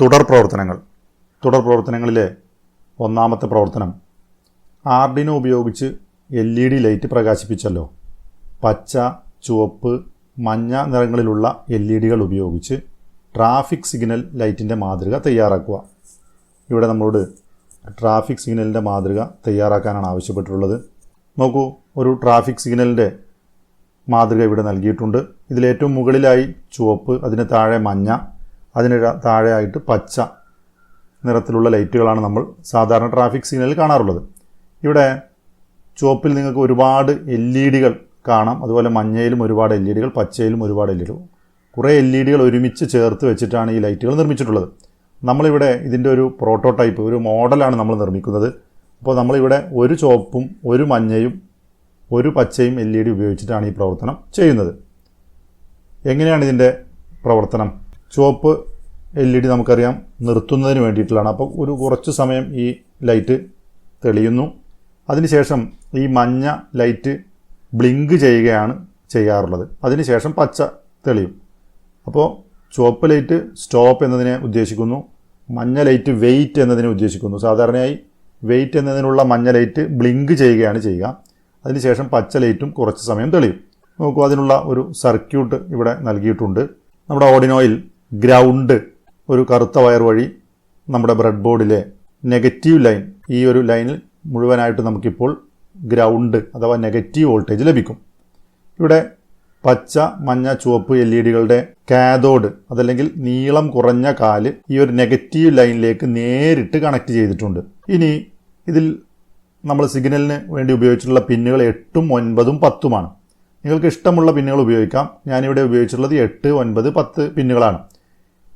തുടർ പ്രവർത്തനങ്ങൾ. തുടർ പ്രവർത്തനങ്ങളിലെ ഒന്നാമത്തെ പ്രവർത്തനം ആർഡിനോ ഉപയോഗിച്ച് എൽ ഇ ഡി ലൈറ്റ് പ്രകാശിപ്പിച്ചല്ലോ. പച്ച ചുവപ്പ് മഞ്ഞ നിറങ്ങളിലുള്ള എൽ ഇ ഡികൾ ഉപയോഗിച്ച് ട്രാഫിക് സിഗ്നൽ ലൈറ്റിന്റെ മാതൃക തയ്യാറാക്കുക. ഇവിടെ നമ്മളോട് ട്രാഫിക് സിഗ്നലിന്റെ മാതൃക തയ്യാറാക്കാനാണ് ആവശ്യപ്പെട്ടിട്ടുള്ളത്. നോക്കൂ ഒരു ട്രാഫിക് സിഗ്നലിന്റെ മാതൃക ഇവിടെ നൽകിയിട്ടുണ്ട്. ഇതിലേറ്റവും മുകളിലായി ചുവപ്പ് അതിന് താഴെ മഞ്ഞ അതിന് താഴെയായിട്ട് പച്ച നിറത്തിലുള്ള ലൈറ്റുകളാണ് നമ്മൾ സാധാരണ ട്രാഫിക് സിഗ്നലിൽ കാണാറുള്ളത്. ഇവിടെ ചുവപ്പിൽ നിങ്ങൾക്ക് ഒരുപാട് എൽ ഇ ഡികൾ കാണാം. അതുപോലെ മഞ്ഞയിലും ഒരുപാട് എൽ ഇ ഡികൾ പച്ചയിലും ഒരുപാട് എൽ ഇ ഡികൾ. കുറേ എൽ ഇ ഡികൾ ഒരുമിച്ച് ചേർത്ത് വെച്ചിട്ടാണ് ഈ ലൈറ്റുകൾ നിർമ്മിച്ചിട്ടുള്ളത്. നമ്മളിവിടെ ഇതിന്റെ ഒരു പ്രോട്ടോടൈപ്പ് ഒരു മോഡലാണ് നമ്മൾ നിർമ്മിക്കുന്നത്. അപ്പോൾ നമ്മളിവിടെ ഒരു ചുവപ്പും ഒരു മഞ്ഞയും ഒരു പച്ചയും എൽ ഇ ഡി ഉപയോഗിച്ചിട്ടാണ് ഈ പ്രവർത്തനം ചെയ്യുന്നത്. എങ്ങനെയാണ് ഇതിന്റെ പ്രവർത്തനം? ചുവപ്പ് എൽ ഇ ഡി നമുക്കറിയാം നിർത്തുന്നതിന് വേണ്ടിയിട്ടുള്ളതാണ്. അപ്പോൾ ഒരു കുറച്ച് സമയം ഈ ലൈറ്റ് തെളിയുന്നു. അതിനുശേഷം ഈ മഞ്ഞ ലൈറ്റ് ബ്ലിങ്ക് ചെയ്യുകയാണ് ചെയ്യാറുള്ളത്. അതിനുശേഷം പച്ച തെളിയും. അപ്പോൾ ചുവപ്പ് ലൈറ്റ് സ്റ്റോപ്പ് എന്നതിനെ ഉദ്ദേശിക്കുന്നു. മഞ്ഞ ലൈറ്റ് വെയിറ്റ് എന്നതിനെ ഉദ്ദേശിക്കുന്നു. സാധാരണയായി വെയിറ്റ് എന്നതിനുള്ള മഞ്ഞ ലൈറ്റ് ബ്ലിങ്ക് ചെയ്യുകയാണ് ചെയ്യുക. അതിനുശേഷം പച്ച ലൈറ്റും കുറച്ച് സമയം തെളിയും. നോക്കൂ അതിനുള്ള ഒരു സർക്യൂട്ട് ഇവിടെ നൽകിയിട്ടുണ്ട്. നമ്മുടെ ഓർഡിനോയിൽ ഗ്രൗണ്ട് ഒരു കറുത്ത വയർ വഴി നമ്മുടെ ബ്രെഡ് ബോർഡിലെ നെഗറ്റീവ് ലൈൻ ഈ ഒരു ലൈനിൽ മുഴുവനായിട്ട് നമുക്കിപ്പോൾ ഗ്രൗണ്ട് അഥവാ നെഗറ്റീവ് വോൾട്ടേജ് ലഭിക്കും. ഇവിടെ പച്ച മഞ്ഞ ചുവപ്പ് എൽ ഇ ഡികളുടെ കാതോഡ് അതല്ലെങ്കിൽ നീളം കുറഞ്ഞ കാൽ ഈ ഒരു നെഗറ്റീവ് ലൈനിലേക്ക് നേരിട്ട് കണക്ട് ചെയ്തിട്ടുണ്ട്. ഇനി ഇതിൽ നമ്മൾ സിഗ്നലിന് വേണ്ടി ഉപയോഗിച്ചിട്ടുള്ള പിന്നുകൾ എട്ടും ഒൻപതും പത്തുമാണ്. നിങ്ങൾക്ക് ഇഷ്ടമുള്ള പിന്നുകൾ ഉപയോഗിക്കാം. ഞാനിവിടെ ഉപയോഗിച്ചിട്ടുള്ളത് എട്ട് ഒൻപത് പത്ത് പിന്നുകളാണ്.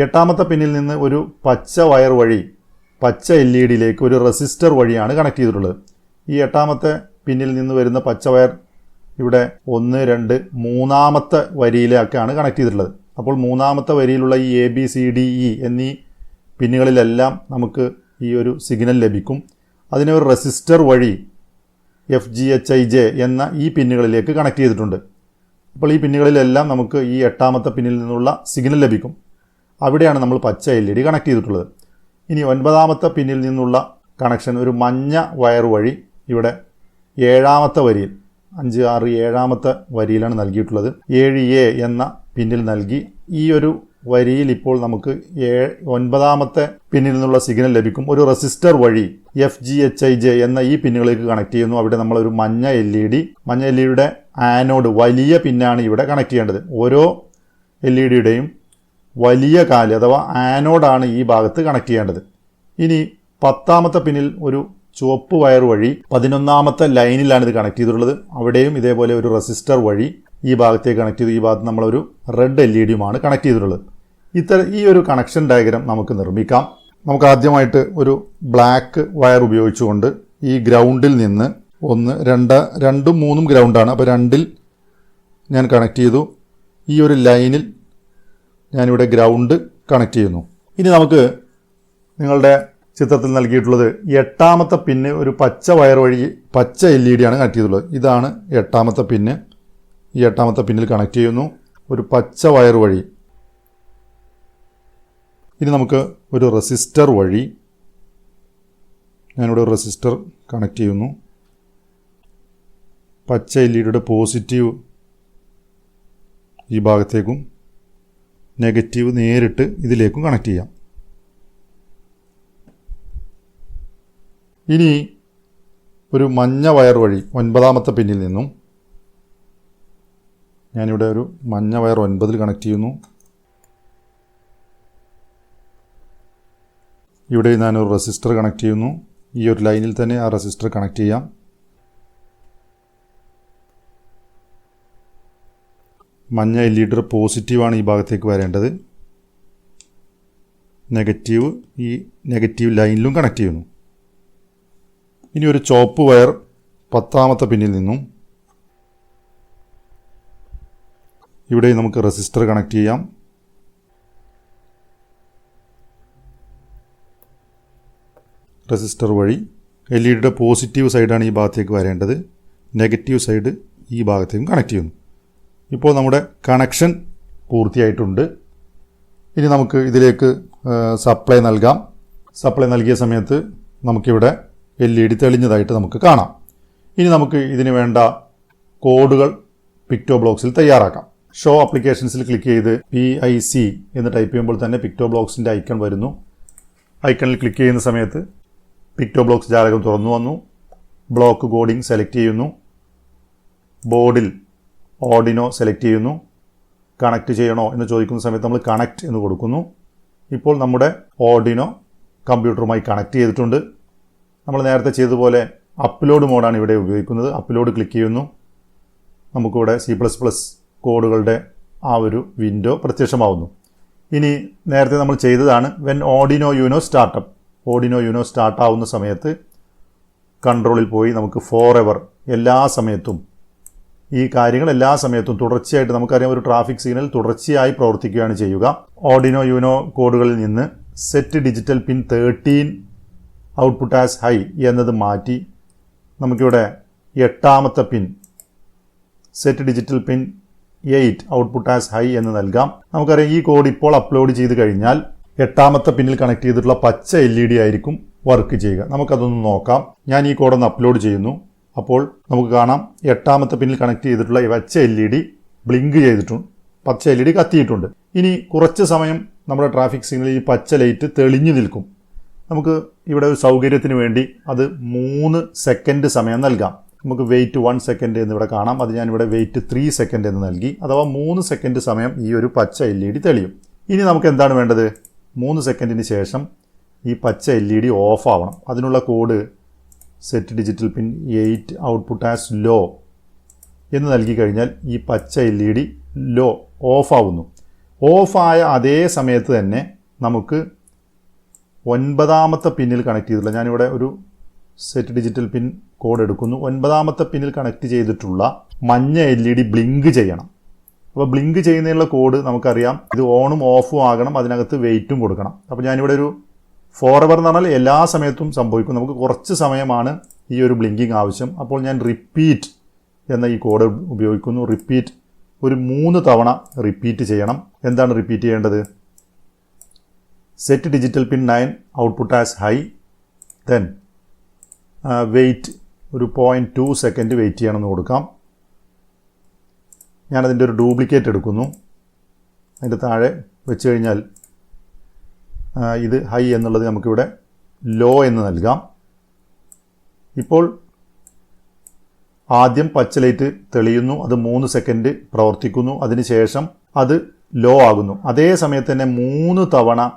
എട്ടാമത്തെ പിന്നിൽ നിന്ന് ഒരു പച്ച വയർ വഴി പച്ച എൽ ഇ ഡിയിലേക്ക് ഒരു റെസിസ്റ്റർ വഴിയാണ് കണക്ട് ചെയ്തിട്ടുള്ളത്. ഈ എട്ടാമത്തെ പിന്നിൽ നിന്ന് വരുന്ന പച്ച വയർ ഇവിടെ ഒന്ന് രണ്ട് മൂന്നാമത്തെ വരിയിലേക്കാണ് കണക്ട് ചെയ്തിട്ടുള്ളത്. അപ്പോൾ മൂന്നാമത്തെ വരിയിലുള്ള ഈ A B C D E എന്നീ പിന്നുകളിലെല്ലാം നമുക്ക് ഈ ഒരു സിഗ്നൽ ലഭിക്കും. അതിനെ ഒരു റെസിസ്റ്റർ വഴി F G H I J എന്ന ഈ പിന്നുകളിലേക്ക് കണക്ട് ചെയ്തിട്ടുണ്ട്. അപ്പോൾ ഈ പിന്നുകളിലെല്ലാം നമുക്ക് ഈ എട്ടാമത്തെ പിന്നിൽ നിന്നുള്ള സിഗ്നൽ ലഭിക്കും. അവിടെയാണ് നമ്മൾ പച്ച എൽ ഇ ഡി കണക്ട് ചെയ്തിട്ടുള്ളത്. ഇനി ഒൻപതാമത്തെ പിന്നിൽ നിന്നുള്ള കണക്ഷൻ ഒരു മഞ്ഞ വയർ വഴി ഇവിടെ ഏഴാമത്തെ വരിയിൽ അഞ്ച് ആറ് ഏഴാമത്തെ വരിയിലാണ് നൽകിയിട്ടുള്ളത്. ഏഴ് എ എന്ന പിന്നിൽ നൽകി ഈ ഒരു വരിയിൽ ഇപ്പോൾ നമുക്ക് ഏ ഒൻപതാമത്തെ പിന്നിൽ നിന്നുള്ള സിഗ്നൽ ലഭിക്കും. ഒരു റെസിസ്റ്റർ വഴി F G H I J എന്ന ഈ പിന്നുകളിലേക്ക് കണക്ട് ചെയ്യുന്നു. അവിടെ നമ്മൾ ഒരു മഞ്ഞ എൽ ഇ ഡി മഞ്ഞ എൽ ഇ ഡിയുടെ ആനോഡ് വലിയ പിന്നാണ് ഇവിടെ കണക്ട് ചെയ്യേണ്ടത്. ഓരോ എൽ ഇ ഡിയുടെയും വലിയ കാൽ അഥവാ ആനോഡാണ് ഈ ഭാഗത്ത് കണക്ട് ചെയ്യേണ്ടത്. ഇനി പത്താമത്തെ പിന്നിൽ ഒരു ചുവപ്പ് വയർ വഴി പതിനൊന്നാമത്തെ ലൈനിലാണ് ഇത് കണക്ട് ചെയ്തിട്ടുള്ളത്. അവിടെയും ഇതേപോലെ ഒരു റെസിസ്റ്റർ വഴി ഈ ഭാഗത്തേക്ക് കണക്ട് ചെയ്തു. ഈ ഭാഗത്ത് നമ്മളൊരു റെഡ് എൽ ഇ ഡിയുമാണ് കണക്ട് ചെയ്തിട്ടുള്ളത്. ഇത്തരം ഈ ഒരു കണക്ഷൻ ഡയഗ്രാം നമുക്ക് നിർമ്മിക്കാം. നമുക്ക് ആദ്യമായിട്ട് ഒരു ബ്ലാക്ക് വയർ ഉപയോഗിച്ചുകൊണ്ട് ഈ ഗ്രൗണ്ടിൽ നിന്ന് ഒന്ന് രണ്ട് രണ്ടും മൂന്നും ഗ്രൗണ്ടാണ് അപ്പോൾ രണ്ടിൽ ഞാൻ കണക്ട് ചെയ്തു. ഈ ഒരു ലൈനിൽ ഞാനിവിടെ ഗ്രൗണ്ട് കണക്ട് ചെയ്യുന്നു. ഇനി നമുക്ക് നിങ്ങളുടെ ചിത്രത്തിൽ നൽകിയിട്ടുള്ളത് എട്ടാമത്തെ പിന്ന് ഒരു പച്ച വയർ വഴി പച്ച എൽ ഇ ഡി ആണ് കണക്ട് ചെയ്തിട്ടുള്ളത്. ഇതാണ് എട്ടാമത്തെ പിന്ന്. ഈ എട്ടാമത്തെ പിന്നിൽ കണക്ട് ചെയ്യുന്നു. ഒരു പച്ച വയർ വഴി. ഇനി നമുക്ക് ഒരു റെസിസ്റ്റർ വഴി. ഞാനിവിടെ റെസിസ്റ്റർ കണക്ട് ചെയ്യുന്നു. പച്ച എൽ ഇ ഡിയുടെ പോസിറ്റീവ് ഈ ഭാഗത്തേക്കും നെഗറ്റീവ് നേരിട്ട് ഇതിലേക്കും കണക്ട് ചെയ്യാം. ഇനി ഒരു മഞ്ഞ വയർ വഴി ഒൻപതാമത്തെ പിന്നിൽ നിന്നും ഞാനിവിടെ ഒരു മഞ്ഞ വയർ ഒൻപതിൽ കണക്ട് ചെയ്യുന്നു. ഇവിടെ ഞാനൊരു റെസിസ്റ്റർ കണക്ട് ചെയ്യുന്നു. ഈ ഒരു ലൈനിൽ തന്നെ ആ റെസിസ്റ്റർ കണക്ട് ചെയ്യാം. മഞ്ഞ എൽ ഇ ഡിയുടെ പോസിറ്റീവാണ് ഈ ഭാഗത്തേക്ക് വരേണ്ടത്. നെഗറ്റീവ് ഈ നെഗറ്റീവ് ലൈനിലും കണക്ട് ചെയ്യുന്നു. ഇനി ഒരു ചോപ്പ് വയർ പത്താമത്തെ പിന്നിൽ നിന്നും ഇവിടെ നമുക്ക് റെസിസ്റ്റർ കണക്ട് ചെയ്യാം. റെസിസ്റ്റർ വഴി എൽ ഇ ഡിയുടെ പോസിറ്റീവ് സൈഡാണ് ഈ ഭാഗത്തേക്ക് വരേണ്ടത്. നെഗറ്റീവ് സൈഡ് ഈ ഭാഗത്തേക്കും കണക്ട് ചെയ്യുന്നു. ഇപ്പോൾ നമ്മുടെ കണക്ഷൻ പൂർത്തിയായിട്ടുണ്ട്. ഇനി നമുക്ക് ഇതിലേക്ക് സപ്ലൈ നൽകാം. സപ്ലൈ നൽകിയ സമയത്ത് നമുക്കിവിടെ എൽ ഇ ഡി തെളിഞ്ഞതായിട്ട് നമുക്ക് കാണാം. ഇനി നമുക്ക് ഇതിന് വേണ്ട കോഡുകൾ പിക്ടോ ബ്ലോക്സിൽ തയ്യാറാക്കാം. ഷോ ആപ്ലിക്കേഷൻസിൽ ക്ലിക്ക് ചെയ്ത് പി ഐ സി എന്ന് ടൈപ്പ് ചെയ്യുമ്പോൾ തന്നെ പിക്ടോ ബ്ലോക്സിന്റെ ഐക്കൺ വരുന്നു. ഐക്കണിൽ ക്ലിക്ക് ചെയ്യുന്ന സമയത്ത് പിക്ടോ ബ്ലോക്സ് ജാലകം തുറന്നു വന്നു. ബ്ലോക്ക് കോഡിംഗ് സെലക്ട് ചെയ്യുന്നു. ബോർഡിൽ ഓർഡിനോ സെലക്ട് ചെയ്യുന്നു. കണക്ട് ചെയ്യണോ എന്ന് ചോദിക്കുന്ന സമയത്ത് നമ്മൾ കണക്ട് എന്ന് കൊടുക്കുന്നു. ഇപ്പോൾ നമ്മുടെ ഓർഡിനോ കമ്പ്യൂട്ടറുമായി കണക്ട് ചെയ്തിട്ടുണ്ട്. നമ്മൾ നേരത്തെ ചെയ്തതുപോലെ അപ്ലോഡ് മോഡാണ് ഇവിടെ ഉപയോഗിക്കുന്നത്. അപ്ലോഡ് ക്ലിക്ക് ചെയ്യുന്നു. നമുക്കിവിടെ സി പ്ലസ് പ്ലസ് കോഡുകളുടെ ആ ഒരു വിൻഡോ പ്രത്യക്ഷമാവുന്നു. ഇനി നേരത്തെ നമ്മൾ ചെയ്തതാണ് when Arduino Uno startup Arduino Uno സ്റ്റാർട്ടാവുന്ന സമയത്ത് കൺട്രോളിൽ പോയി നമുക്ക് ഫോർ എവർ എല്ലാ സമയത്തും ഈ കാര്യങ്ങൾ എല്ലാ സമയത്തും തുടർച്ചയായിട്ട് നമുക്കറിയാം ഒരു ട്രാഫിക് സിഗ്നൽ തുടർച്ചയായി പ്രവർത്തിക്കുകയാണ് ചെയ്യുക. ഓഡിനോ യുനോ കോഡുകളിൽ നിന്ന് set digital pin thirteen output as high എന്നത് മാറ്റി നമുക്കിവിടെ എട്ടാമത്തെ pin set digital pin eight output as high എന്ന് നൽകാം. നമുക്കറിയാം ഈ കോഡ് ഇപ്പോൾ അപ്ലോഡ് ചെയ്ത് കഴിഞ്ഞാൽ എട്ടാമത്തെ പിന്നിൽ കണക്ട് ചെയ്തിട്ടുള്ള പച്ച എൽ ഡി ആയിരിക്കും വർക്ക് ചെയ്യുക. നമുക്കതൊന്ന് നോക്കാം. ഞാൻ ഈ കോഡൊന്ന് അപ്ലോഡ് ചെയ്യുന്നു. അപ്പോൾ നമുക്ക് കാണാം എട്ടാമത്തെ പിന്നിൽ കണക്ട് ചെയ്തിട്ടുള്ള ഈ വെച്ച എൽ ഇ ഡി ബ്ലിങ്ക് ചെയ്തിട്ടുണ്ട് പച്ച എൽ ഇ ഡി കത്തിയിട്ടുണ്ട്. ഇനി കുറച്ച് സമയം നമ്മുടെ ട്രാഫിക് സിഗ്നലിൽ ഈ പച്ച ലൈറ്റ് തെളിഞ്ഞു നിൽക്കും. നമുക്ക് ഇവിടെ ഒരു സൗകര്യത്തിന് വേണ്ടി അത് മൂന്ന് സെക്കൻഡ് സമയം നൽകാം. നമുക്ക് വെയിറ്റ് വൺ സെക്കൻഡ് എന്ന് ഇവിടെ കാണാം. അത് ഞാനിവിടെ വെയിറ്റ് ത്രീ സെക്കൻഡ് എന്ന് നൽകി. അഥവാ മൂന്ന് സെക്കൻഡ് സമയം ഈ ഒരു പച്ച എൽ ഇ ഡി തെളിയും. ഇനി നമുക്ക് എന്താണ് വേണ്ടത്? മൂന്ന് സെക്കൻഡിന് ശേഷം ഈ പച്ച എൽ ഇ ഡി ഓഫ് ആവണം. അതിനുള്ള code set digital pin eight output as low എന്ന് നൽകി കഴിഞ്ഞാൽ ഈ പച്ച L E D low off ആവുന്നു. ഓഫായ അതേ സമയത്ത് തന്നെ നമുക്ക് ഒൻപതാമത്തെ പിന്നിൽ കണക്ട് ചെയ്തിട്ടുള്ള ഞാനിവിടെ ഒരു സെറ്റ് ഡിജിറ്റൽ പിൻ കോഡ് എടുക്കുന്നു. ഒൻപതാമത്തെ പിന്നിൽ കണക്ട് ചെയ്തിട്ടുള്ള മഞ്ഞ എൽ ഇ ഡി ബ്ലിങ്ക് ചെയ്യണം. അപ്പോൾ ബ്ലിങ്ക് ചെയ്യുന്നതിനുള്ള കോഡ് നമുക്കറിയാം. ഇത് ഓണും ഓഫും ആകണം. അതിനകത്ത് വെയിറ്റും കൊടുക്കണം. അപ്പോൾ ഞാനിവിടെ ഒരു ഫോർഎവർ എന്ന് പറഞ്ഞാൽ എല്ലാ സമയത്തും സംഭവിക്കും. നമുക്ക് കുറച്ച് സമയമാണ് ഈ ഒരു ബ്ലിങ്കിങ് ആവശ്യം. അപ്പോൾ ഞാൻ റിപ്പീറ്റ് എന്ന ഈ കോഡ് ഉപയോഗിക്കുന്നു. റിപ്പീറ്റ് ഒരു മൂന്ന് തവണ റിപ്പീറ്റ് ചെയ്യണം. എന്താണ് റിപ്പീറ്റ് ചെയ്യേണ്ടത്? Set digital pin nine output as high then wait ഒരു പോയിന്റ് ടു സെക്കൻഡ് വെയിറ്റ് ചെയ്യണമെന്ന് കൊടുക്കാം. ഞാനതിന്റെ ഒരു ഡ്യൂപ്ലിക്കേറ്റ് എടുക്കുന്നു. അതിന്റെ താഴെ വെച്ച് കഴിഞ്ഞാൽ ഇത് ഹൈ എന്നുള്ളത് നമുക്കിവിടെ ലോ എന്ന് നൽകാം. ഇപ്പോൾ ആദ്യം പച്ച ലൈറ്റ് തെളിയുന്നു അത് മൂന്ന് സെക്കൻഡ് പ്രവർത്തിക്കുന്നു അതിനുശേഷം അത് ലോ ആകുന്നു. അതേ സമയത്ത് തന്നെ മൂന്ന് തവണ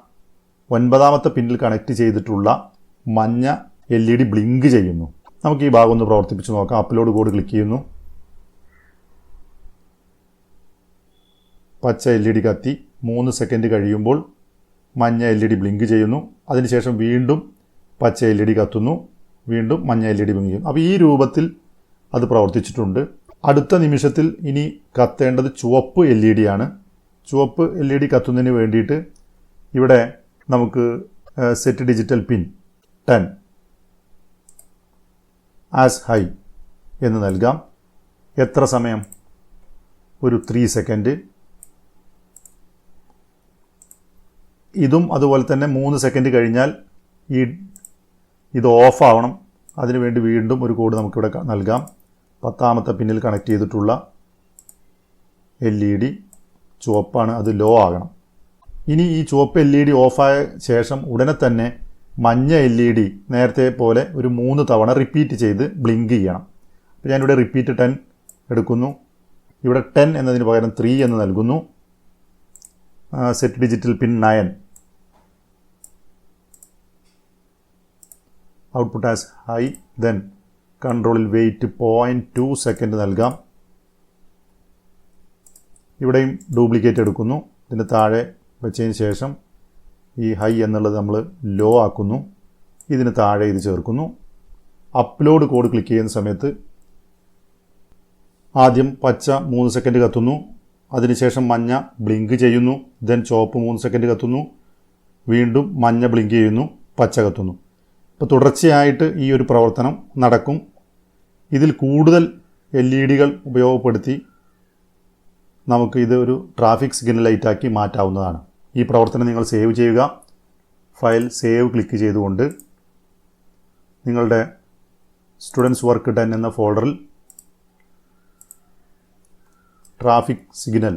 ഒൻപതാമത്തെ പിന്നിൽ കണക്ട് ചെയ്തിട്ടുള്ള മഞ്ഞ എൽ ഇ ഡി ബ്ലിങ്ക് ചെയ്യുന്നു. നമുക്ക് ഈ ഭാഗം ഒന്ന് പ്രവർത്തിപ്പിച്ച് നോക്കാം. അപ്ലോഡ് കോഡ് ക്ലിക്ക് ചെയ്യുന്നു. പച്ച എൽ ഇ ഡി കത്തി മൂന്ന് സെക്കൻഡ് കഴിയുമ്പോൾ മഞ്ഞ എൽ ഇ ഡി ബ്ലിങ്ക് ചെയ്യുന്നു. അതിനുശേഷം വീണ്ടും പച്ച എൽ ഇ ഡി കത്തുന്നു. വീണ്ടും മഞ്ഞ എൽ ഇ ഡി ബ്ലിങ്ക് ചെയ്യുന്നു. അപ്പോൾ ഈ രൂപത്തിൽ അത് പ്രവർത്തിച്ചിട്ടുണ്ട്. അടുത്ത നിമിഷത്തിൽ ഇനി കത്തേണ്ടത് ചുവപ്പ് എൽ ഇ ഡി ആണ്. ചുവപ്പ് എൽ ഇ ഡി കത്തുന്നതിന് വേണ്ടിയിട്ട് ഇവിടെ നമുക്ക് set digital pin ten as high എന്ന് നൽകാം. എത്ര സമയം? ഒരു ത്രീ സെക്കൻഡ്. ഇതും അതുപോലെ തന്നെ മൂന്ന് സെക്കൻഡ് കഴിഞ്ഞാൽ ഈ ഇത് ഓഫാവണം അതിനുവേണ്ടി വീണ്ടും ഒരു കോഡ് നമുക്കിവിടെ നൽകാം. പത്താമത്തെ പിന്നിൽ കണക്ട് ചെയ്തിട്ടുള്ള എൽ ഇ ഡി ചുവപ്പാണ് അത് ലോ ആകണം. ഇനി ഈ ചുവപ്പ് എൽ ഇ ഡി ഓഫായ ശേഷം ഉടനെ തന്നെ മഞ്ഞ എൽ ഇ ഡി നേരത്തെ പോലെ ഒരു മൂന്ന് തവണ റിപ്പീറ്റ് ചെയ്ത് ബ്ലിങ്ക് ചെയ്യണം. അപ്പോൾ ഞാനിവിടെ റിപ്പീറ്റ് ടെൻ എടുക്കുന്നു. ഇവിടെ ടെൻ എന്നതിന് പകരം ത്രീ എന്ന് നൽകുന്നു. Set digital pin nine output as high then കൺട്രോളിൽ വെയിറ്റ് പോയിന്റ് ടു സെക്കൻഡ് നൽകാം. ഇവിടെയും ഡ്യൂപ്ലിക്കേറ്റ് എടുക്കുന്നു. ഇതിന് താഴെ വെച്ചതിന് ശേഷം ഈ ഹൈ എന്നുള്ളത് നമ്മൾ ലോ ആക്കുന്നു. ഇതിന് താഴെ ഇത് ചേർക്കുന്നു. അപ്ലോഡ് കോഡ് ക്ലിക്ക് ചെയ്യുന്ന സമയത്ത് ആദ്യം പച്ച മൂന്ന് സെക്കൻഡ് കത്തുന്നു. അതിനുശേഷം മഞ്ഞ ബ്ലിങ്ക് ചെയ്യുന്നു. ദെൻ ചുവപ്പ് മൂന്ന് സെക്കൻഡ് കത്തുന്നു. വീണ്ടും മഞ്ഞ ബ്ലിങ്ക് ചെയ്യുന്നു. പച്ച കത്തുന്നു. ഇപ്പോൾ തുടർച്ചയായിട്ട് ഈ ഒരു പ്രവർത്തനം നടക്കും. ഇതിൽ കൂടുതൽ എൽ ഇ ഡികൾ ഉപയോഗപ്പെടുത്തി നമുക്ക് ഇത് ഒരു ട്രാഫിക് സിഗ്നൽ ലൈറ്റാക്കി മാറ്റാവുന്നതാണ്. ഈ പ്രവർത്തനം നിങ്ങൾ സേവ് ചെയ്യുക. ഫയൽ സേവ് ക്ലിക്ക് ചെയ്തുകൊണ്ട് നിങ്ങളുടെ സ്റ്റുഡൻസ് വർക്ക് ഡൺ എന്ന ഫോൾഡറിൽ traffic signal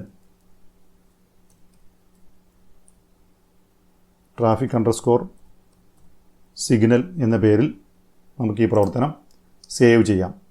traffic underscore signal എന്ന പേരിൽ നമുക്ക് ഈ പ്രവർത്തനം സേവ് ചെയ്യാം.